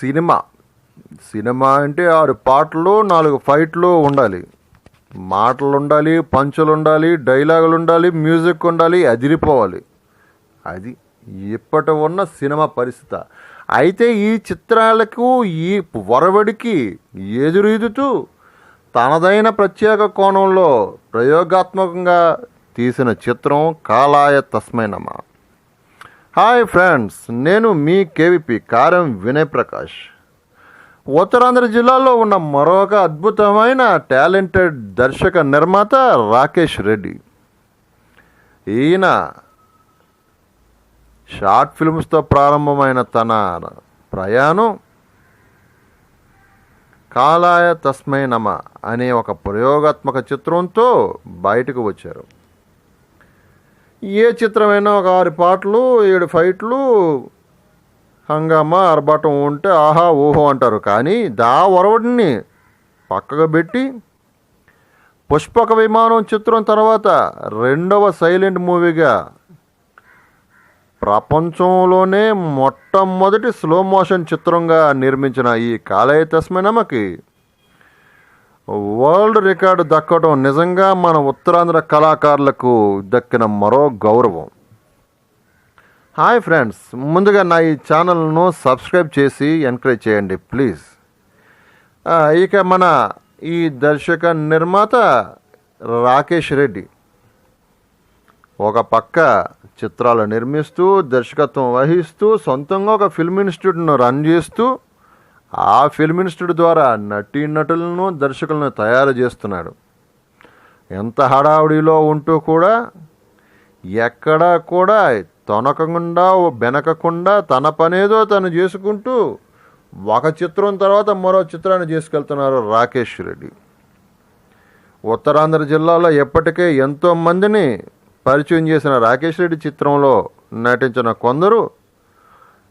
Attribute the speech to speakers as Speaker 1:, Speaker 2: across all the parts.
Speaker 1: Cinema. Cinema అంటే ఆరు పాటలు నాలుగు ఫైట్లు ఉండాలి. మాటలు ఉండాలి పంచులు ఉండాలి డైలాగులు ఉండాలి మ్యూజిక్ ఉండాలి అదిరిపోవాలి. అది ఇప్పటి ఉన్న సినిమా పరిస్థితి. అయితే ఈ చిత్రాలకు ఈ వరవడికి ఎదురీదుతూ తనదైన ప్రత్యేక కోణంలో ప్రయోగాత్మకంగా తీసిన చిత్రం కాలాయ తస్మైనమా. హాయ్ ఫ్రెండ్స్ నేను మీ కేవీపీ కారం వినయ్ ప్రకాష్ ఉత్తరాంధ్ర జిల్లాలో ఉన్న మరొక అద్భుతమైన టాలెంటెడ్ దర్శక నిర్మాత రాకేష్ రెడ్డి. ఈయన షార్ట్ ఫిల్మ్స్తో ప్రారంభమైన తన ప్రయాణం కాలాయ తస్మై నమ అనే ఒక ప్రయోగాత్మక చిత్రంతో బయటకు వచ్చారు. ఏ చిత్రమైనా ఒక ఆరు పాటలు ఏడు ఫైట్లు హంగామా అరబాటం ఉంటే ఆహా ఊహో అంటారు. కానీ దా ఒరవడిని పక్కగా పెట్టి పుష్పక విమానం చిత్రం తర్వాత రెండవ సైలెంట్ మూవీగా ప్రపంచంలోనే మొట్టమొదటి స్లో మోషన్ చిత్రంగా నిర్మించిన ఈ కాలయ తస్మనమకి వరల్డ్ రికార్డు దక్కడం నిజంగా మన ఉత్తరాంధ్ర కళాకారులకు దక్కిన మరో గౌరవం. హాయ్ ఫ్రెండ్స్ ముందుగా నా ఈ ఛానల్ను సబ్స్క్రైబ్ చేసి ఎంకరేజ్ చేయండి ప్లీజ్. ఇక మన ఈ దర్శక నిర్మాత రాకేష్ రెడ్డి. ఒక పక్క చిత్రాలు నిర్మిస్తూ దర్శకత్వం వహిస్తూ సొంతంగా ఒక ఫిల్మ్ ఇన్స్టిట్యూట్ను రన్ చేస్తూ ఆ ఫిల్మ్ ఇన్స్టిట్యూట్ ద్వారా నటీ నటులను దర్శకులను తయారు చేస్తున్నాడు. ఎంత హడావుడిలో ఉంటూ కూడా ఎక్కడా కూడా తొనకకుండా బెనకకుండా తన పనేదో తను చేసుకుంటూ ఒక చిత్రం తర్వాత మరో చిత్రాన్ని చేసుకెళ్తున్నారు రాకేష్ రెడ్డి. ఉత్తరాంధ్ర జిల్లాలో ఎప్పటికే ఎంతో మందిని పరిచయం చేసిన రాకేష్ రెడ్డి చిత్రంలో నటించిన కొందరు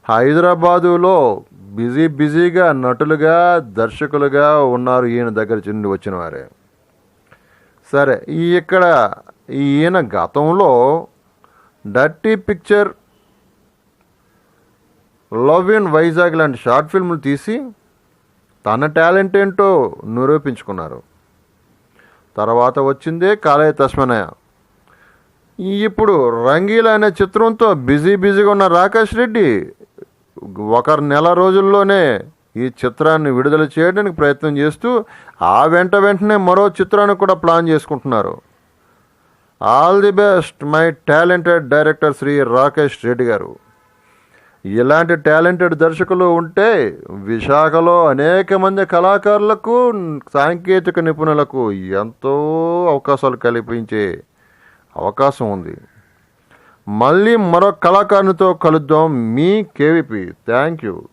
Speaker 1: హైదరాబాదులో బిజీ బిజీగా నటులుగా దర్శకులుగా ఉన్నారు ఈయన దగ్గర నుండి వచ్చిన వారే. సరే ఈ ఇక్కడ ఈయన గతంలో Dirty Picture Love in Vizag లాంటి షార్ట్ ఫిల్మ్లు తీసి తన టాలెంట్ ఏంటో నిరూపించుకున్నారు. తర్వాత వచ్చిందే కాలయ తస్మనయ ఇప్పుడు రంగీల అనే చిత్రంతో బిజీ బిజీగా ఉన్న రాకేష్ రెడ్డి ఒక నెల రోజుల్లోనే ఈ చిత్రాన్ని విడుదల చేయడానికి ప్రయత్నం చేస్తూ ఆ వెంట వెంటనే మరో చిత్రాన్ని కూడా ప్లాన్ చేసుకుంటున్నారు. All the best my talented director Shri Rakesh Reddy garu. ఇలాంటి టాలెంటెడ్ దర్శకులు ఉంటే విశాఖలో అనేక మంది కళాకారులకు సాంకేతిక నిపుణులకు ఎంతో అవకాశాలు కల్పించే అవకాశం ఉంది. మళ్ళీ మరో కళాకారునితో కలుద్దాం మీ కేవీపీ. Thank you.